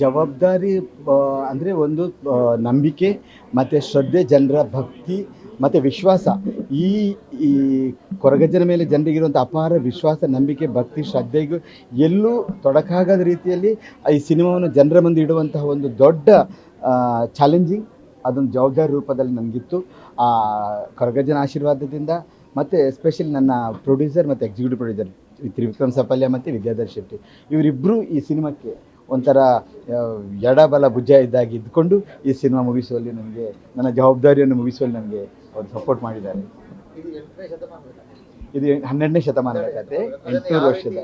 ಜವಾಬ್ದಾರಿ ಅಂದರೆ ಒಂದು ನಂಬಿಕೆ, ಮತ್ತು ಶ್ರದ್ಧೆ, ಜನರ ಭಕ್ತಿ, ಮತ್ತು ವಿಶ್ವಾಸ. ಈ ಈ ಕೊರಗಜ್ಜನ ಮೇಲೆ ಜನರಿಗಿರುವಂಥ ಅಪಾರ ವಿಶ್ವಾಸ, ನಂಬಿಕೆ, ಭಕ್ತಿ, ಶ್ರದ್ಧೆಗೂ ಎಲ್ಲೂ ತೊಡಕಾಗದ ರೀತಿಯಲ್ಲಿ ಈ ಸಿನಿಮಾವನ್ನು ಜನರ ಮುಂದೆ ಇಡುವಂತಹ ಒಂದು ದೊಡ್ಡ ಚಾಲೆಂಜಿಂಗ್ ಅದೊಂದು ಜವಾಬ್ದಾರಿ ರೂಪದಲ್ಲಿ ನನಗಿತ್ತು ಆ, ಕೊರಗಜ್ಜನ ಆಶೀರ್ವಾದದಿಂದ ಮತ್ತು ಎಸ್ಪೆಷಲಿ ನನ್ನ ಪ್ರೊಡ್ಯೂಸರ್ ಮತ್ತು ಎಕ್ಸಿಕ್ಯೂಟಿವ್ ಪ್ರೊಡ್ಯೂಸರ್ ತ್ರಿವಿಕ್ರಮ್ ಸಪಲ್ಯ ಮತ್ತು ವಿದ್ಯಾಧರ್ ಶೆಟ್ಟಿ ಇವರಿಬ್ಬರು ಈ ಸಿನಿಮಾಕ್ಕೆ ಒಂಥರ ಎಡಬಲ ಭುಜ ಇದ್ದಾಗಿ ಇದ್ಕೊಂಡು ಈ ಸಿನಿಮಾ ಮುಗಿಸುವಲ್ಲಿ ನನಗೆ ನನ್ನ ಜವಾಬ್ದಾರಿಯನ್ನು ಮುಗಿಸುವಲ್ಲಿ ನನಗೆ ಅವರು ಸಪೋರ್ಟ್ ಮಾಡಿದ್ದಾರೆ. ಇದು ಹನ್ನೆರಡನೇ ಶತಮಾನದ ಕತೆ, ಎಂಟುನೂರು ವರ್ಷದ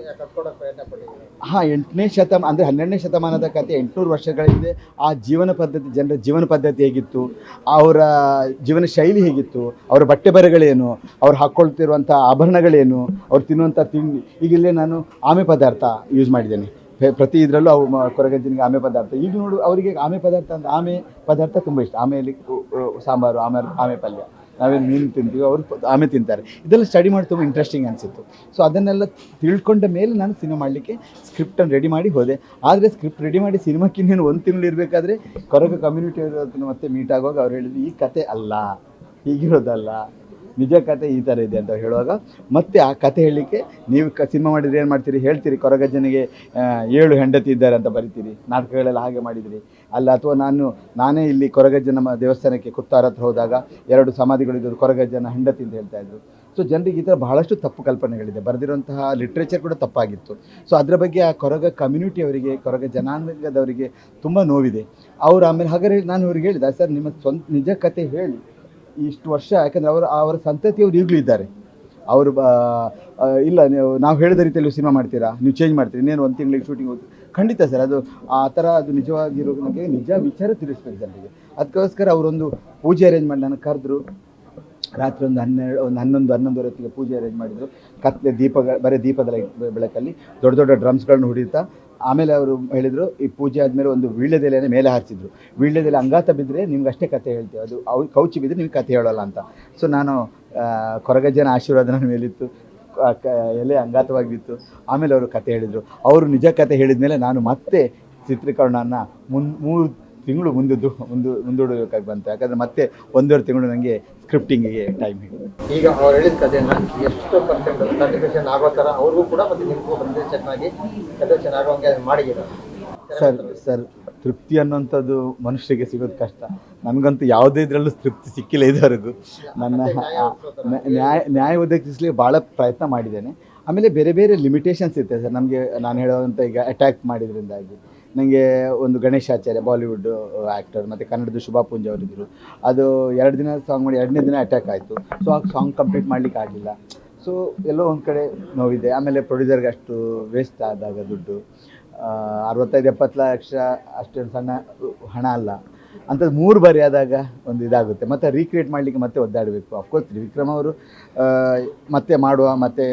ಹಾಂ, ಎಂಟನೇ ಶತಮ, ಅಂದರೆ ಹನ್ನೆರಡನೇ ಶತಮಾನದ ಕತೆ ಎಂಟುನೂರು ವರ್ಷಗಳ ಹಿಂದೆ ಆ ಜೀವನ ಪದ್ಧತಿ, ಜನರ ಜೀವನ ಪದ್ಧತಿ ಹೇಗಿತ್ತು, ಅವರ ಜೀವನ ಶೈಲಿ ಹೇಗಿತ್ತು, ಅವರ ಬಟ್ಟೆ ಬರೆಗಳೇನು, ಅವ್ರು ಹಾಕ್ಕೊಳ್ತಿರುವಂಥ ಆಭರಣಗಳೇನು, ಅವ್ರು ತಿನ್ನುವಂಥ ತಿಂಡಿ ಈಗಿಲ್ಲೇ ನಾನು ಆಮೆ ಪದಾರ್ಥ ಯೂಸ್ ಮಾಡಿದ್ದೇನೆ. ಪ್ರತಿ ಇದರಲ್ಲೂ ಅವು ಕೊರಗಜ್ಜಿನಿಗೆ ಆಮೆ ಪದಾರ್ಥ. ಈಗ ನೋಡು, ಅವರಿಗೆ ಆಮೆ ಪದಾರ್ಥ ಅಂತ ಆಮೆ ಪದಾರ್ಥ ತುಂಬ ಇಷ್ಟ. ಆಮೇಲೆ ಸಾಂಬಾರು, ಆಮೆ ಆಮೆ ಪಲ್ಯ. ನಾವೇನು ಮೀನು ತಿಂತೀವಿ, ಅವರು ಆಮೆ ತಿಂತಾರೆ. ಇದೆಲ್ಲ ಸ್ಟಡಿ ಮಾಡಿ ತುಂಬ ಇಂಟ್ರೆಸ್ಟಿಂಗ್ ಅನಿಸಿತ್ತು. ಸೊ ಅದನ್ನೆಲ್ಲ ತಿಳ್ಕೊಂಡ ಮೇಲೆ ನಾನು ಸಿನಿಮಾ ಮಾಡಲಿಕ್ಕೆ ಸ್ಕ್ರಿಪ್ಟನ್ನು ರೆಡಿ ಮಾಡಿ ಹೋದೆ. ಆದರೆ ಸ್ಕ್ರಿಪ್ಟ್ ರೆಡಿ ಮಾಡಿ ಸಿನಿಮಾಕ್ಕೆ ಇನ್ನೇನು ಒಂದು ತಿಂಗಳು ಇರಬೇಕಾದ್ರೆ ಕೊರಗ ಕಮ್ಯುನಿಟಿ ಮತ್ತೆ ಮೀಟ್ ಆಗುವಾಗ ಅವ್ರು ಹೇಳಿದ್ರು, ಈ ಕತೆ ಅಲ್ಲ. ಹೀಗಿರೋದಲ್ಲ. ನಿಜ ಕತೆ ಈ ಥರ ಇದೆ ಅಂತ ಹೇಳುವಾಗ ಮತ್ತೆ ಆ ಕತೆ ಹೇಳಲಿಕ್ಕೆ ನೀವು ಕ ಸಿನಿಮಾ ಮಾಡಿದರೆ ಏನು ಮಾಡ್ತೀರಿ? ಹೇಳ್ತೀರಿ, ಕೊರಗಜ್ಜನಿಗೆ ಏಳು ಹೆಂಡತಿ ಇದ್ದಾರೆ ಅಂತ ಬರಿತೀರಿ. ನಾಟಕಗಳೆಲ್ಲ ಹಾಗೆ ಮಾಡಿದಿರಿ. ಅಲ್ಲ, ಅಥವಾ ನಾನು, ನಾನೇ ಇಲ್ಲಿ ಕೊರಗಜ್ಜನ ದೇವಸ್ಥಾನಕ್ಕೆ ಕುತ್ತಾರ ಹತ್ರ ಹೋದಾಗ ಎರಡು ಸಮಾಧಿಗಳಿದ್ದರು ಕೊರಗಜ್ಜನ ಹೆಂಡತಿ ಅಂತ ಹೇಳ್ತಾ ಇದ್ರು. ಸೊ ಜನರಿಗೆ ಈ ಥರ ಬಹಳಷ್ಟು ತಪ್ಪು ಕಲ್ಪನೆಗಳಿದೆ. ಬರೆದಿರುವಂತಹ ಲಿಟ್ರೇಚರ್ ಕೂಡ ತಪ್ಪಾಗಿತ್ತು. ಸೊ ಅದರ ಬಗ್ಗೆ ಆ ಕೊರಗ ಕಮ್ಯುನಿಟಿ ಅವರಿಗೆ, ಕೊರಗ ಜನಾಂಗದವರಿಗೆ ತುಂಬ ನೋವಿದೆ. ಅವರು ಆಮೇಲೆ ಹಾಗಾದ್ರೆ ನಾನು ಅವ್ರಿಗೆ ಹೇಳಿದೆ, ಸರ್, ನಿಮ್ಮ ಸ್ವಂತ ನಿಜ ಕತೆ ಹೇಳಿ. ಇಷ್ಟು ವರ್ಷ, ಯಾಕಂದರೆ ಅವರು, ಅವರ ಸಂತತಿಯವರು ಈಗಲೂ ಇದ್ದಾರೆ. ಅವರು ಇಲ್ಲ, ನೀವು, ನಾವು ಹೇಳಿದ ರೀತಿಯಲ್ಲಿ ಸಿನಿಮಾ ಮಾಡ್ತೀರಾ? ನೀವು ಚೇಂಜ್ ಮಾಡ್ತೀರಿ? ಇನ್ನೇನು ಒಂದು ತಿಂಗಳಿಗೆ ಶೂಟಿಂಗ್ ಹೋಗ್ತೀವಿ ಖಂಡಿತ ಸರ್, ಅದು ಆ ಥರ ಅದು ನಿಜವಾಗಿರೋ ನನಗೆ ನಿಜ ವಿಚಾರ ತಿಳಿಸ್ಬೇಕು ಜನರಿಗೆ. ಅದಕ್ಕೋಸ್ಕರ ಅವರೊಂದು ಪೂಜೆ ಅರೇಂಜ್ ಮಾಡಿ ನನಗೆ ಕರೆದ್ರು. ರಾತ್ರಿ ಒಂದು ಹನ್ನೆರಡು, ಒಂದು ಹನ್ನೊಂದು ಹನ್ನೊಂದುವರೆ ಹೊತ್ತಿಗೆ ಪೂಜೆ ಅರೇಂಜ್ ಮಾಡಿದರು. ಕತ್ತಲೆ ದೀಪಗಳ, ಬರೀ ದೀಪದ ಬೆಳಕಲ್ಲಿ ದೊಡ್ಡ ದೊಡ್ಡ ಡ್ರಮ್ಸ್ಗಳನ್ನು ಹೊಡಿತಾ ಆಮೇಲೆ ಅವರು ಹೇಳಿದರು, ಈ ಪೂಜೆ ಆದಮೇಲೆ ಒಂದು ವೀಳ್ಯದೆಲೆಯನ್ನು ಮೇಲೆ ಹಾರಿಸಿದ್ರು. ವೀಳ್ಯದೆಲೆ ಅಂಗಾತ ಬಿದ್ದರೆ ನಿಮ್ಗೆ ಅಷ್ಟೇ ಕತೆ ಹೇಳ್ತೀವಿ. ಅದು ಅವು ಕೌಚಿ ಬಿದ್ದರೆ ನಿಮ್ಗೆ ಕತೆ ಹೇಳೋಲ್ಲ ಅಂತ. ಸೊ ನಾನು ಕೊರಗಜ್ಜನ ಆಶೀರ್ವಾದ ನನ್ನ ಮೇಲಿತ್ತು ಎಲೆ ಅಂಗಾತವಾಗಿತ್ತು. ಆಮೇಲೆ ಅವರು ಕತೆ ಹೇಳಿದರು. ಅವರು ನಿಜ ಕತೆ ಹೇಳಿದ ಮೇಲೆ ನಾನು ಮತ್ತೆ ಚಿತ್ರೀಕರಣನ ಮುನ್, ಮೂರು ತಿಂಗಳು ಮುಂದಿದ್ದು ಒಂದು ಮುಂದೂಡಬೇಕಾಗಿ ಬಂತು. ಯಾಕಂದ್ರೆ ಮತ್ತೆ ಒಂದೂವರೆ ತಿಂಗಳು ನನಗೆ ಸ್ಕ್ರಿಪ್ಟಿಂಗಿಗೆ ಟೈಮ್ ಹಿಡಿದು ಈಗ ಅವ್ರು ಹೇಳಿದ ಕಥೆನ ಎಷ್ಟು ಪರ್ಸೆಂಟ್ ಸರ್ಟಿಫಿಕೇಶನ್ ಆಗೋ ಥರ ಅವ್ರಿಗೂ ಕೂಡ ಮತ್ತೆ ನಿಮಗೂ ಬಂದು ಚೆನ್ನಾಗಿ ಕಥೆ ಚೆನ್ನಾಗೋಂಗೆ ಮಾಡಿದ್ದೀರ? ಸರ್ ಸರ್ ತೃಪ್ತಿ ಅನ್ನೋಂಥದ್ದು ಮನುಷ್ಯರಿಗೆ ಸಿಗೋದು ಕಷ್ಟ. ನನಗಂತೂ ಯಾವುದೇ ಇದರಲ್ಲೂ ತೃಪ್ತಿ ಸಿಕ್ಕಿಲ್ಲ ಇದುವರೆಗೂ. ನನ್ನ ನ್ಯಾಯ ನ್ಯಾಯ ಒದಗಿಸ್ಲಿಕ್ಕೆ ಭಾಳ ಪ್ರಯತ್ನ ಮಾಡಿದ್ದೇನೆ. ಆಮೇಲೆ ಬೇರೆ ಬೇರೆ ಲಿಮಿಟೇಷನ್ಸ್ ಇರುತ್ತೆ ಸರ್. ನಮಗೆ ನಾನು ಹೇಳೋವಂಥ ಈಗ ಅಟ್ಯಾಕ್ ಮಾಡಿದ್ರಿಂದಾಗಿ. ನನಗೆ ಒಂದು ಗಣೇಶಾಚಾರ್ಯ ಬಾಲಿವುಡ್ ಆ್ಯಕ್ಟರ್ ಮತ್ತು ಕನ್ನಡದ ಶುಭಾ ಪೂಂಜೆ ಅವರಿದ್ದರು ಅದು ಎರಡು ದಿನ ಸಾಂಗ್ ಮಾಡಿ, ಎರಡನೇ ದಿನ ಅಟ್ಯಾಕ್ ಆಯಿತು. ಸೊ ಆ ಸಾಂಗ್ ಕಂಪ್ಲೀಟ್ ಮಾಡಲಿಕ್ಕೆ ಆಗಲಿಲ್ಲ ಸೊ ಎಲ್ಲೋ ಒಂದು ಕಡೆ ನೋವಿದೆ. ಆಮೇಲೆ ಪ್ರೊಡ್ಯೂಸರ್ಗೆ ಅಷ್ಟು ವೇಸ್ಟ್ ಆದಾಗ ದುಡ್ಡು. ಅರವತ್ತೈದು ಎಪ್ಪತ್ತು ಲಕ್ಷ ಅಷ್ಟೇನು ಸಣ್ಣ ಹಣ ಅಲ್ಲ. ಅಂಥದ್ದು ಮೂರು ಬಾರಿ ಆದಾಗ ಒಂದು ಇದಾಗುತ್ತೆ. ಮತ್ತು ರೀಕ್ರಿಯೇಟ್ ಮಾಡಲಿಕ್ಕೆ ಮತ್ತೆ ಒದ್ದಾಡಬೇಕು. ಅಫ್ಕೋರ್ಸ್ ತ್ರಿವಿಕ್ರಮ್ ಅವರು ಮತ್ತೆ ಮಾಡುವ, ಮತ್ತೆ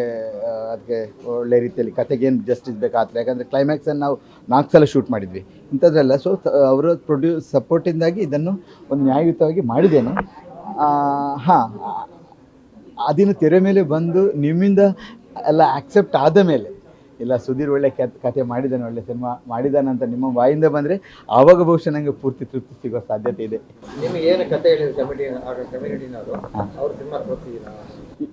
ಅದಕ್ಕೆ ಒಳ್ಳೆ ರೀತಿಯಲ್ಲಿ ಕತೆಗೇನು ಜಸ್ಟಿಸ್ ಬೇಕಾಗ್ತದೆ ಯಾಕಂದರೆ ಕ್ಲೈಮ್ಯಾಕ್ಸನ್ನು ನಾವು ನಾಲ್ಕು ಸಲ ಶೂಟ್ ಮಾಡಿದ್ವಿ. ಇಂಥದ್ದೆಲ್ಲ ಸೊ, ಅವರ ಪ್ರೊಡ್ಯೂಸ್ ಸಪೋರ್ಟಿಂದಾಗಿ ಇದನ್ನು ಒಂದು ನ್ಯಾಯಯುತವಾಗಿ ಮಾಡಿದ್ದೇನೆ. ಹಾಂ ಅದಿನ ತೆರೆ ಮೇಲೆ ಬಂದು ನಿಮ್ಮಿಂದ ಎಲ್ಲ ಆಕ್ಸೆಪ್ಟ್ ಆದ ಮೇಲೆ ಇಲ್ಲ ಸುಧೀರ್ ಒಳ್ಳೆ ಕಥೆ ಮಾಡಿದ್ದಾನೆ ಒಳ್ಳೆ ಸಿನಿಮಾ ಮಾಡಿದ್ದಾನೆ ಅಂತ ನಿಮ್ಮ ಬಾಯಿಂದ ಬಂದರೆ ಆವಾಗ ಬಹುಶಃ ನನಗೆ ಪೂರ್ತಿ ತೃಪ್ತಿ ಸಿಗೋ ಸಾಧ್ಯತೆ ಇದೆ. ನಿಮಗೆ ಏನು ಕತೆ ಹೇಳಿದ್ರು ಕಮಿಟಿ ಆಗ ಕಮ್ಯುನಿಟಿನವರು ಅವ್ರ ಸಿನಿಮಾ ತೋರಿಸಿದ್ದೀರಾ?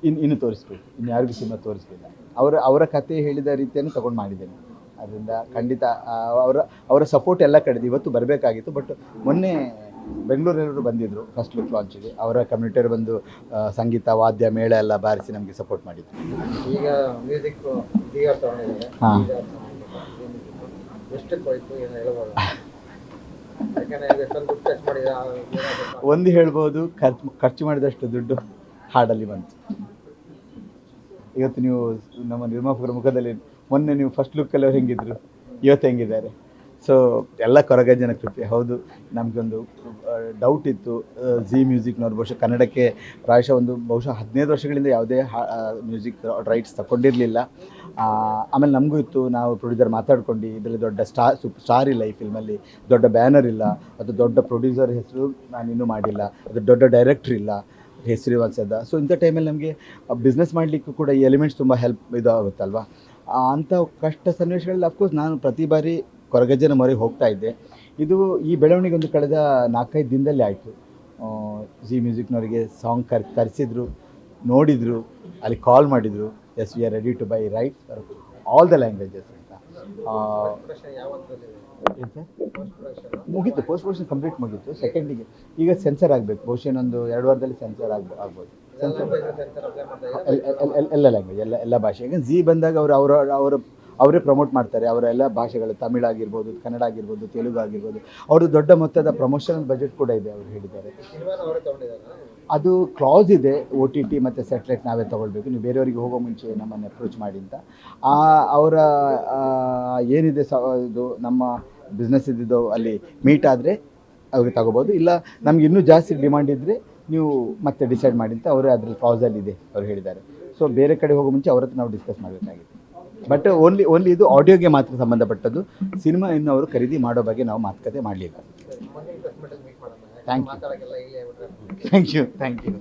ಇನ್ನು ಇನ್ನು ತೋರಿಸ್ಬೇಕು. ಇನ್ನು ಯಾರಿಗೂ ಸಿನಿಮಾ ತೋರಿಸ್ಲಿಲ್ಲ. ಅವರ ಅವರ ಕತೆ ಹೇಳಿದ ರೀತಿಯನ್ನು ತಗೊಂಡು ಮಾಡಿದ್ದೇನೆ. ಅದರಿಂದ ಖಂಡಿತ ಅವರ ಅವರ ಸಪೋರ್ಟ್ ಎಲ್ಲ ಕಡೆದು ಇವತ್ತು ಬರಬೇಕಾಗಿತ್ತು. ಬಟ್ ಮೊನ್ನೆ ಬೆಂಗಳೂರಲ್ಲೂ ಬಂದಿದ್ದರು ಫಸ್ಟ್ ಲುಕ್ ಲಾಂಚಿಗೆ ಅವರ ಕಮ್ಯುನಿಟಿಯವರು ಬಂದು ಸಂಗೀತ ವಾದ್ಯ ಮೇಳ ಎಲ್ಲ ಬಾರಿಸಿ ನಮಗೆ ಸಪೋರ್ಟ್ ಮಾಡಿದ್ರು. ಈಗ ಮ್ಯೂಸಿಕ್ ಹಾ. ಒಂದು ಹೇಳ್ಬೋದು ಖರ್ಚು ಖರ್ಚು ಮಾಡಿದಷ್ಟು ದುಡ್ಡು ಹಾಡಲ್ಲಿ ಬಂತು. ಇವತ್ತು ನೀವು ನಮ್ಮ ನಿರ್ಮಾಪಕರ ಮುಖದಲ್ಲಿ ಮೊನ್ನೆ ನೀವು ಫಸ್ಟ್ ಲುಕ್ಕಲ್ಲಿ ಅವ್ರು ಹೆಂಗಿದ್ರು? ಇವತ್ತು ಹೆಂಗಿದ್ದಾರೆ? ಸೊ ಎಲ್ಲ ಕೊರಗಜ್ಜನ ಕೃಪೆ ಹೌದು, ನಮಗೊಂದು ಡೌಟ್ ಇತ್ತು. ಜಿ ಮ್ಯೂಸಿಕ್ನವ್ರು ಬಹುಶಃ ಕನ್ನಡಕ್ಕೆ ಪ್ರಾಯಶಃ ಒಂದು, ಬಹುಶಃ ಹದಿನೈದು ವರ್ಷಗಳಿಂದ ಯಾವುದೇ ಮ್ಯೂಸಿಕ್ ರೈಟ್ಸ್ ತಗೊಂಡಿರಲಿಲ್ಲ ಆಮೇಲೆ ನಮಗೂ ಇತ್ತು, ನಾವು ಪ್ರೊಡ್ಯೂಸರ್ ಮಾತಾಡ್ಕೊಂಡು, ಇದರಲ್ಲಿ ದೊಡ್ಡ ಸ್ಟಾರ್ ಸೂಪ್ ಸ್ಟಾರ್ ಇಲ್ಲ ಈ ಫಿಲ್ಮಲ್ಲಿ. ದೊಡ್ಡ ಬ್ಯಾನರ್ ಇಲ್ಲ, ಅದು ದೊಡ್ಡ ಪ್ರೊಡ್ಯೂಸರ್ ಹೆಸರು ನಾನು ಇನ್ನೂ ಮಾಡಿಲ್ಲ, ಅದು ದೊಡ್ಡ ಡೈರೆಕ್ಟ್ರ್ ಇಲ್ಲ, ಹೆಸರು ಇವಾಗ ಸದ್ದ. ಸೊ ಇಂಥ ಟೈಮಲ್ಲಿ ನಮಗೆ ಬಿಸ್ನೆಸ್ ಮಾಡಲಿಕ್ಕೂ ಕೂಡ ಈ ಎಲಿಮೆಂಟ್ಸ್ ತುಂಬ ಹೆಲ್ಪ್ ಇದಾಗುತ್ತಲ್ವ ಅಂಥ ಕಷ್ಟ ಸನ್ನಿವೇಶಗಳಲ್ಲಿ ಅಫ್ಕೋರ್ಸ್ ನಾನು ಪ್ರತಿ ಬಾರಿ ಕೊರಗಜ್ಜನ ಮೊರೆಗೆ ಹೋಗ್ತಾ ಇದ್ದೆ. ಇದು ಈ ಬೆಳವಣಿಗೆ ಒಂದು ಕಳೆದ ನಾಲ್ಕೈದು ದಿನದಲ್ಲಿ ಆಯಿತು. ಜಿ ಮ್ಯೂಸಿಕ್ನವರಿಗೆ ಸಾಂಗ್ ಕರ್ ಕರೆಸಿದ್ರು ನೋಡಿದರು ಅಲ್ಲಿ ಕಾಲ್ ಮಾಡಿದರು yes we are ready to by write all the languages ಅಂತ. ಮುಗೀತು ಪೋಸ್ಟ್ ಪ್ರೊಡಕ್ಷನ್ ಕಂಪ್ಲೀಟ್ ಮುಗೀತು ಸೆಕೆಂಡಿಗೆ ಈಗ ಸೆನ್ಸರ್ ಆಗಬೇಕು. ಬಹುಶಃ ಇನ್ನೊಂದು ಎರಡು ವಾರದಲ್ಲಿ ಸೆನ್ಸರ್ ಆಗ ಆಗ್ಬೋದು. ಸೆನ್ಸರ್ ಎಲ್ಲ ಲ್ಯಾಂಗ್ವೇಜ್ ಎಲ್ಲ ಎಲ್ಲ ಭಾಷೆ. ಈಗ ಜಿ ಬಂದಾಗ ಅವರು ಅವರ ಅವರು ಅವರೇ ಪ್ರಮೋಟ್ ಮಾಡ್ತಾರೆ. ಅವರ ಎಲ್ಲ ಭಾಷೆಗಳು ತಮಿಳ್ ಆಗಿರ್ಬೋದು, ಕನ್ನಡ ಆಗಿರ್ಬೋದು, ತೆಲುಗು ಆಗಿರ್ಬೋದು. ಅವರು ದೊಡ್ಡ ಮೊತ್ತದ ಪ್ರಮೋಷನಲ್ ಬಜೆಟ್ ಕೂಡ ಇದೆ ಅವರು ಹೇಳಿದ್ದಾರೆ. ಅದು ಕ್ಲಾಸ್ ಇದೆ. ಒ ಟಿ ಟಿ ಮತ್ತು ಸ್ಯಾಟಲೈಟ್ ನಾವೇ ತೊಗೊಳ್ಬೇಕು. ನೀವು ಬೇರೆಯವರಿಗೆ ಹೋಗೋ ಮುಂಚೆ ನಮ್ಮನ್ನು ಅಪ್ರೋಚ್ ಮಾಡಿ ಅಂತ. ಆ, ಅವರ ಏನಿದೆ ಸ, ಇದು ನಮ್ಮ ಬಿಸ್ನೆಸ್ ಇದ್ದಿದ್ದು ಅಲ್ಲಿ ಮೀಟ್ ಆದರೆ ಅವ್ರಿಗೆ ತಗೋಬೋದು. ಇಲ್ಲ, ನಮ್ಗೆ ಇನ್ನೂ ಜಾಸ್ತಿ ಡಿಮ್ಯಾಂಡ್ ಇದ್ದರೆ ನೀವು ಮತ್ತೆ ಡಿಸೈಡ್ ಮಾಡಿ ಅಂತ ಅವರೇ ಅದ್ರಲ್ಲಿ ಕ್ಲಾಸಲ್ಲಿ ಇದೆ, ಅವ್ರು ಹೇಳಿದ್ದಾರೆ. ಸೊ ಬೇರೆ ಕಡೆ ಹೋಗೋ ಮುಂಚೆ ಅವ್ರ ಹತ್ರ ನಾವು ಡಿಸ್ಕಸ್ ಮಾಡಬೇಕಾಗಿದೆ ಬಟ್ ಓನ್ಲಿ ಓನ್ಲಿ ಇದು ಆಡಿಯೋಗೆ ಮಾತ್ರ ಸಂಬಂಧಪಟ್ಟದ್ದು. ಸಿನಿಮಾ ಇನ್ನು ಅವರು ಖರೀದಿ ಮಾಡೋ ಬಗ್ಗೆ ನಾವು ಮಾತುಕತೆ ಮಾಡಲಿಲ್ಲ. Thank you thank you thank you